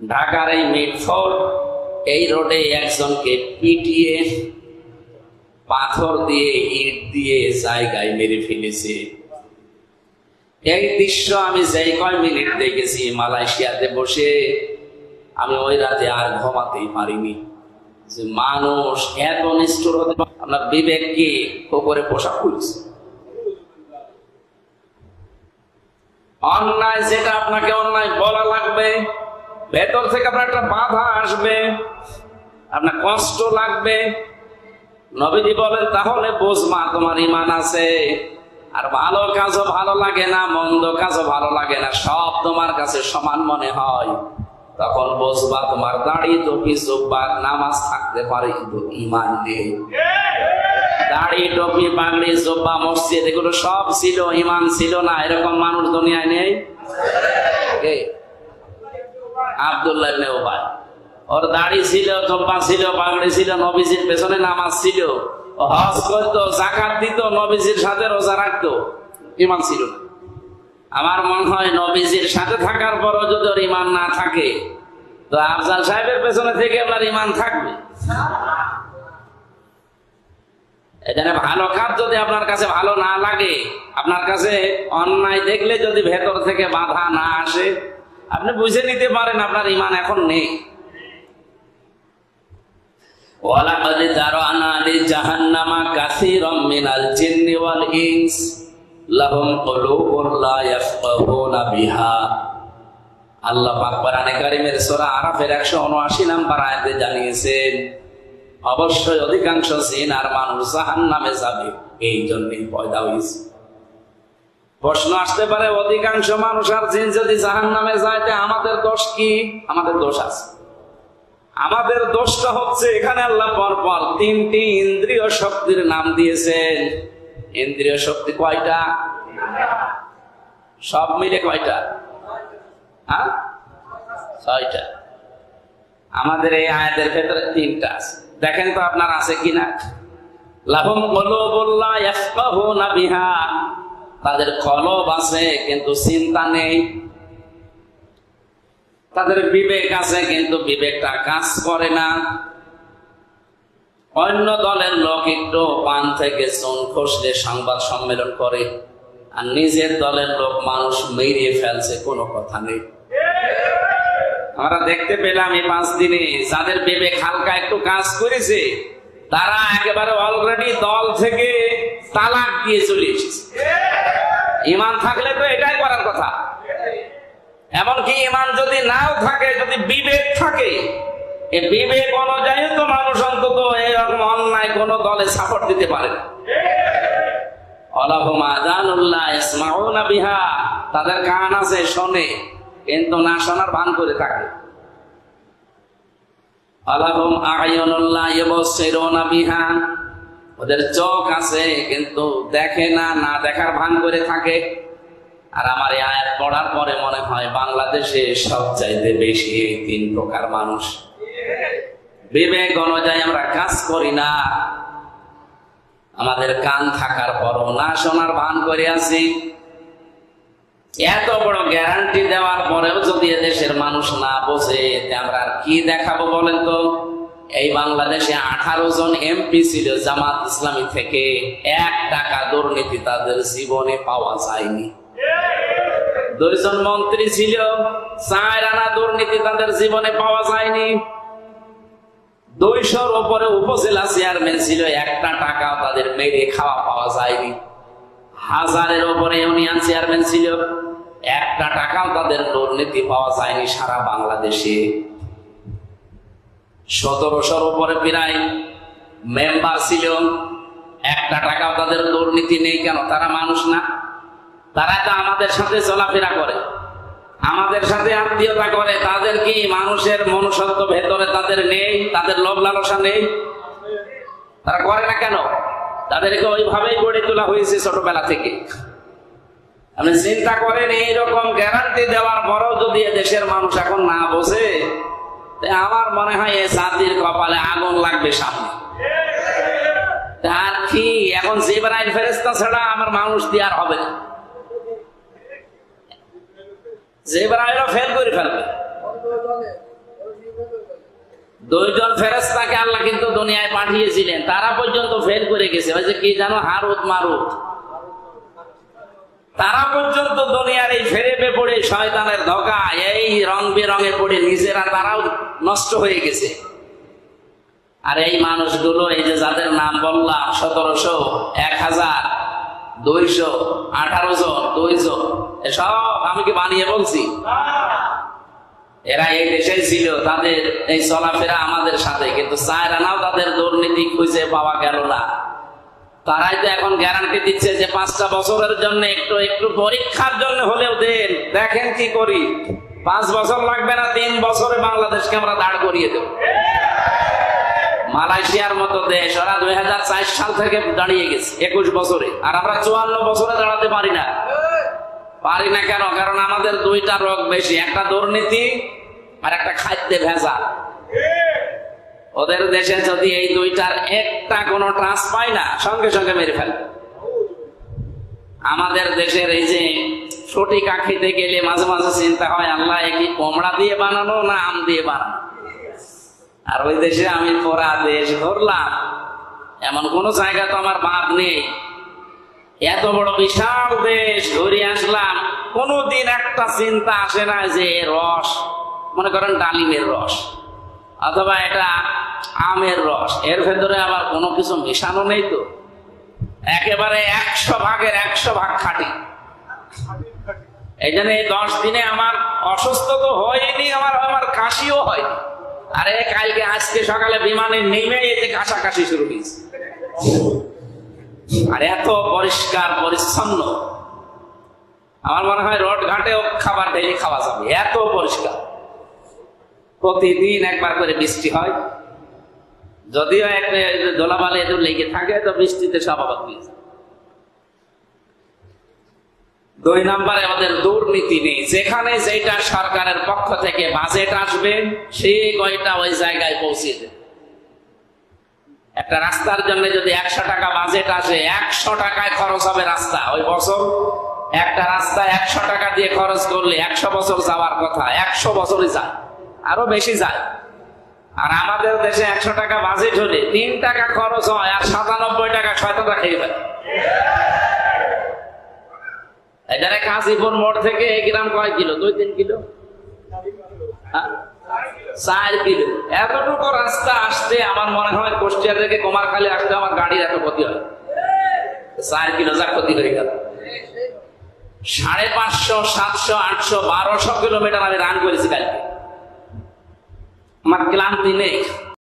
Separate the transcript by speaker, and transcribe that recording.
Speaker 1: ঢাকার এই মিটফোর্ড এই রোডে একজনকে পিটিয়ে পাথর দিয়ে ইট দিয়ে জায়গায় মেরে ফেলেছে। এই দৃশ্য আমি যেই কয় মিনিট দেখেছি, মালয়েশিয়াতে বসে আমি ওই রাতে আর ঘুমাতেই পারিনি। যে মানুষ এত নিষ্ঠুর হতে আপনার বিবেককে উপরে পোশাক খুলছে? অন্যায় যেটা আপনাকে অন্যায় বলা লাগবে ভেতর থেকে আপনার একটা বাধা আসবে। আপনার কষ্ট লাগবে। নবীজি বলেন, তাহলে বুঝমা তোমার ইমান আছে। আর ভালো কাজও ভালো লাগে না, মন্দ কাজও ভালো লাগে না, সব তোমার কাছে সমান মনে হয়। তখন বুঝবা, তোমার দাড়ি টুপি জুব্বা নামাজ থাকতে পারে কিন্তু ইমান নেই। দাড়ি টুপি, পাগড়ি, জব্বা, মসজিদ, এগুলো সব ছিল ইমান ছিল না, এরকম মানুষ দুনিয়ায় নেই। আবদুল্লাহ ইবনে উবাই ওর দাড়ি ছিল জব্বা ছিল, পাগড়ি ছিল, নবীজির পেছনে নামাজ ছিল। হজ করতো, জাকাত দিত, নবীজির সাথে রোজা রাখতো। ইমান ছিল না। আমার মনে হয় নবীজির সাথে থাকার পরও যদি ওর ইমান না থাকে, তো আফজাল সাহেবের পেছনে থেকে আপনার ইমান থাকবে। এখানে ভালো কাজ যদি আপনার কাছে ভালো না লাগে, আপনার কাছে অন্যায় দেখলে যদি ভেতর থেকে বাধা না আসে আপনি বুঝে নিতে পারেন আপনার ইমান এখন নেই। ওয়ালাকাদ জারানা লিজাহান্নামা কাসীরাম মিনাল জিন্নি ওয়াল ইনস, লাহুম কুলুবুন লা ইয়াফকাহুনা আল্লাহ পাক কোরআনে কারীমের সূরা আরাফের 179 নাম্বার আয়াতে জানিয়েছেন, অবশ্যই অধিকাংশ জিন আর মানুষ জাহান্নামে যাবে। এই জন্যই পয়দা হয়েছে প্রশ্ন আসতে পারে, অধিকাংশ মানুষ আর জিন যদি জাহান্নামে যায়, তা আমাদের দোষ কি? আমাদের দোষ আছে। আমাদের দোষটা হচ্ছে এখানে আল্লাহ পর পর তিনটি ইন্দ্রিয় শক্তির নাম দিয়েছেন। ইন্দ্রিয় শক্তি কয়টা? সব মিলে কয়টা? হ্যাঁ? ছয়টা। আমাদের এই আয়াতের ভেতরে তিনটা আছে। দেখেন তো আপনার আছে কিনা? লাহুম কলবুল্লাহ ইয়াফকাহুনা বিহা। তাদের কলব আছে কিন্তু চিন্তা নেই। তাদের বিবেক আছে, কিন্তু বিবেকটা কাজ করে না। অন্য দলের লোক একটু পান থেকে চুন খসলে সংবাদ সম্মেলন করে, আর নিজের দলের লোক মানুষ মেরিয়ে ফেলছে, কোনো কথা নেই। আমরা দেখতে পেলাম এই পাঁচ দিনে যাদের বিবেক হালকা একটু কাজ করেছে, তারা একেবারে অলরেডি দল থেকে তালাক দিয়ে চলে এসেছে। ইমান থাকলে তো এটাই করার কথা। এমনকি ইমান যদি নাও থাকে, যদি বিবেক থাকে এই বিবেক অনুযায়ী তো মানুষ অন্তত এরকম অন্যায় কোন দলে সাপোর্ট দিতে পারে না। বিহা। তাদের কান আছে, শোনে, কিন্তু না শোনার ভান করে থাকে। আলাহুম আয়নুল্লাহ বিহা। ওদের চোখ আছে, কিন্তু দেখে না না দেখার ভান করে থাকে। আর আমার এই আয়াত পড়ার পরে মনে হয় বাংলাদেশে সব চাইতে বেশি এই তিন প্রকার মানুষ। বিবেক অনুযায়ী আমরা কাজ করি না। আমাদের কান থাকার পরও না শোনার ভান করে আছি। এত বড় গ্যারান্টি দেওয়ার পরেও যদি এদেশের মানুষ না বোঝে আমরা আর কি দেখাবো বলেন তো? এই বাংলাদেশে আঠারো জন এমপি ছিল জামাত ইসলামী থেকে। এক টাকা দুর্নীতি তাদের জীবনে পাওয়া যায়নি। দুইজন মন্ত্রী ছিল, চার আনা দুর্নীতি তাদের জীবনে পাওয়া যায়নি। দুইশোর উপরে উপজেলা চেয়ারম্যান ছিল, একটা টাকা তাদের মেরে খাওয়া পাওয়া যায়নি। হাজারের উপরে ইউনিয়ন চেয়ারম্যান ছিল, একটা টাকাও তাদের দুর্নীতি পাওয়া যায়নি সারা বাংলাদেশে। সতেরোশোর উপরে প্রায় মেম্বার ছিল। একটা টাকাও তাদের দুর্নীতি নেই কেন? তারা মানুষ না। তারা তো আমাদের সাথে চলাফেরা করে। আমাদের সাথে আত্মীয়তা করে। তাদের কি মানুষের মনুষ্যত্ব ভেতরে তাদের নেই? তাদের লোভ লালসা নেই? তারা করে না কেন? তাদেরকে ওইভাবেই গড়ে তোলা হয়েছে ছোটবেলা থেকে। আপনি চিন্তা করেন, এইরকম গ্যারান্টি দেওয়ার পরও যদি দেশের মানুষ এখন না বোঝে আমার মনে হয় এই জাতির কপালে আগুন লাগবে সামনে। আর কি, এখন জিবরাইল ফেরেস্তা ছাড়া আমার মানুষ দিয়ে আর হবে না। জিবরাইলও ফেল করে ফেলবে। দুইজন ফেরেস্তাকে আল্লাহ কিন্তু দুনিয়ায় পাঠিয়েছিলেন, তারা পর্যন্ত ফেল করে গেছে। ওই যে কি জানো হারুত মারুত তারা পর্যন্ত দুনিয়ার এই ফেরেপে পড়ে শয়তানের ধোকা, এই রং বেরঙে পড়ে নিজেরা তারাও নষ্ট হয়ে গেছে। আর এই মানুষগুলো, এই যে যাদের নাম বললাম, সতেরোশো, এক হাজার, দুইশো আঠারোশো দুইশো এসব আমি কি বানিয়ে বলছি? এরা এই দেশে ছিল, তাদের এই চলাফেরা আমাদের সাথে, কিন্তু চায়রানাও তাদের দুর্নীতি খুঁজে পাওয়া গেল না। তারাই তো এখন গ্যারান্টি দিচ্ছে যে পাঁচটা বছরের জন্য একটু একটু পরীক্ষার জন্য হলেও দেন। দেখেন কি করি। পাঁচ বছর লাগবে না, তিন বছরে বাংলাদেশকে আমরা দাঁড় করিয়ে দেব। মালয়েশিয়ার মতো দেশ, ওরা দুই সাল থেকে দাঁড়িয়ে গেছে, একুশ বছরে। আর আমরা চুয়ান্ন বছরে দাঁড়াতে পারি না। পারি না কেন? কারণ আমাদের দুইটা রোগ বেশি, একটা দুর্নীতি আর একটা খাদ্যে ভেজা ওদের দেশে যদি এই দুইটার একটা কোনো ট্রান্স পায় না, সঙ্গে সঙ্গে মেরে ফেলবে আমাদের দেশের এই যে ফটিকা খেতে গেলে মাঝে মাঝে চিন্তা হয়, আল্লাহ কি কমড়া দিয়ে বানানো না আম দিয়ে বানানো আর ওই দেশে আমি পরা দেশ ধরলাম। এমন কোন জায়গা তো আমার বাদ নেই। এত বড় বিশাল দেশ ঘুরে আসলাম, কোনোদিন একটা চিন্তা আসে না যে রস, মনে করেন ডালিমের রস। অথবা এটা আমের রস। এর ভেতরে আবার কোনো কিছু মেশানো নেই তো? একেবারে একশো ভাগের একশো ভাগ খাটি। এই জন্য এই দশ দিনে আমার অসুস্থ তো হয়নি, আমার আমার কাশিও হয়নি। আরে কালকে আজকে সকালে বিমানে নেমে এতে কাশাকাশি শুরু হয়েছে। আর এত পরিষ্কার, পরিচ্ছন্ন। আমার মনে হয় রোড ঘাটেও খাবার ডেলি খাওয়া যাবে। এত পরিষ্কার। প্রতিদিন একবার করে বৃষ্টি হয়। যদিও একটা দোলাবালে একটু লেগে থাকে, তো বৃষ্টিতে স্বাভাবিক হয়ে যায়। দুই নম্বরে আমাদের দুর্নীতি নেই। যেখানে যেটা সরকারের পক্ষ থেকে বাজেট আসবে, সেই গয়টা ওই জায়গায় পৌঁছে দেবে। একটা রাস্তার জন্য যদি একশো টাকা বাজেট আসে, একশো টাকায় খরচ হবে রাস্তা। ওই বছর একটা রাস্তা একশো টাকা দিয়ে খরচ করলে একশো বছর যাওয়ার কথা, একশো বছরই যায়, আরও বেশি যায়। আর আমাদের দেশে একশো টাকা বাজেট হলে তিন টাকা খরচ হয় আর সাতানব্বই টাকা শয়তানরা খেয়ে ফেলে। এখানে কাশীপুর মোড় থেকে এই গ্রাম কয় কিলো? দুই, তিন কিলো? হ্যাঁ? চার কিলো। এতটুকু রাস্তা আসতে আমার মনে হয় কুষ্টিয়া থেকে কুমারখালী আসতে আমার গাড়ির এত ক্ষতি হয়। চার কিলো যা ক্ষতি হয়ে গেল। সাড়ে পাঁচশো, সাতশো, আটশো, বারোশো কিলোমিটার আমি রান করেছি কালকে। আমার ক্লান্তি নেই